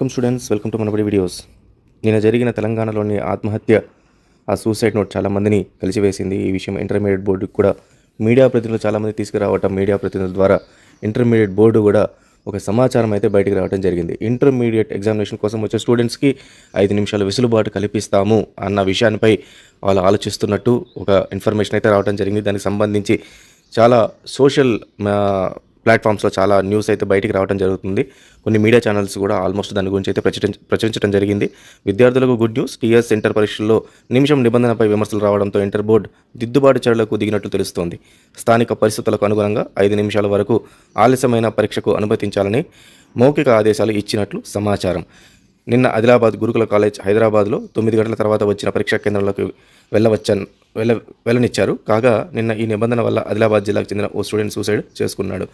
Welcome students welcome to Manabadi videos. నిన్న జరిగిన తెలంగాణలోని ఆత్మహత్య ఆ సూసైడ్ నోట్ చాలామందిని కలిసివేసింది. ఈ విషయం ఇంటర్మీడియట్ బోర్డుకి కూడా మీడియా ప్రతినిధులు చాలామంది తీసుకురావటం మీడియా ప్రతినిధుల ద్వారా ఇంటర్మీడియట్ బోర్డు కూడా ఒక సమాచారం అయితే బయటకు రావడం జరిగింది. ఇంటర్మీడియట్ ఎగ్జామినేషన్ కోసం వచ్చే స్టూడెంట్స్కి ఐదు నిమిషాల వెసులుబాటు కల్పిస్తాము అన్న విషయానిపై వాళ్ళు ఆలోచిస్తున్నట్టు ఒక ఇన్ఫర్మేషన్ అయితే రావడం జరిగింది. దానికి సంబంధించి చాలా సోషల్ ప్లాట్ఫామ్స్లో చాలా న్యూస్ అయితే బయటికి రావడం జరుగుతుంది. కొన్ని మీడియా ఛానల్స్ కూడా ఆల్మోస్ట్ దాని గురించి అయితే ప్రచురించ ప్రచురించడం జరిగింది. విద్యార్థులకు గుడ్ న్యూస్ టీఎస్ ఇంటర్ పరీక్షల్లో నిమిషం నిబంధనపై విమర్శలు రావడంతో ఇంటర్ బోర్డు దిద్దుబాటు చర్యలకు దిగినట్లు తెలుస్తోంది. స్థానిక పరిస్థితులకు అనుగుణంగా ఐదు నిమిషాల వరకు ఆలస్యమైన పరీక్షకు అనుమతించాలని మౌఖిక ఆదేశాలు ఇచ్చినట్లు సమాచారం. నిన్న ఆదిలాబాద్ గురుకుల కాలేజ్ హైదరాబాద్లో తొమ్మిది గంటల తర్వాత వచ్చిన పరీక్షా కేంద్రంలోకి వెళ్ళవచ్చని వెళ్ళ వెళ్ళనిచ్చారు. కాగా నిన్న ఈ నిబంధన వల్ల ఆదిలాబాద్ జిల్లాకు చెందిన ఓ స్టూడెంట్ సూసైడ్ చేసుకున్నాడు.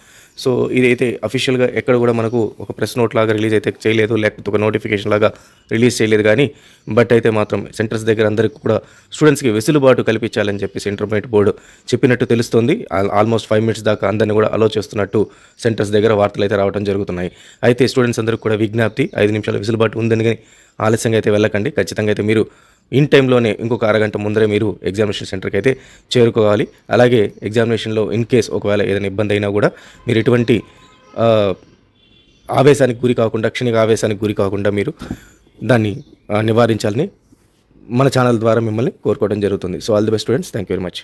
సో ఇదైతే అఫీషియల్గా ఎక్కడ కూడా మనకు ఒక ప్రెస్ నోట్ లాగా రిలీజ్ అయితే చేయలేదు. లేకపోతే ఒక నోటిఫికేషన్ లాగా రిలీజ్ చేయలేదు కానీ బట్ అయితే మాత్రం సెంటర్స్ దగ్గర అందరికీ కూడా స్టూడెంట్స్కి వెసులుబాటు కల్పించాలని చెప్పేసి ఇంటర్మీడియట్ బోర్డు చెప్పినట్టు తెలుస్తుంది. ఆల్మోస్ట్ ఫైవ్ మినిట్స్ దాకా అందరిని కూడా అలో చేస్తున్నట్టు సెంటర్స్ దగ్గర వార్తలు అయితే రావడం జరుగుతున్నాయి. అయితే స్టూడెంట్స్ అందరికీ కూడా విజ్ఞప్తి ఐదు నిమిషాల వెసులుబాటు ఉందని కానీ ఆలస్యంగా అయితే వెళ్ళకండి. ఖచ్చితంగా అయితే మీరు ఇన్ టైంలోనే ఇంకొక అరగంట ముందరే మీరు ఎగ్జామినేషన్ సెంటర్కి అయితే చేరుకోవాలి. అలాగే ఎగ్జామినేషన్లో ఇన్ కేస్ ఒకవేళ ఏదైనా ఇబ్బంది అయినా కూడా మీరు ఎటువంటి ఆవేశానికి గురి కాకుండా క్షణిక ఆవేశానికి గురి కాకుండా మీరు దాన్ని నివారించాలని మన ఛానల్ ద్వారా మిమ్మల్ని కోరుకోవడం జరుగుతుంది. So all the best students. Thank you very much.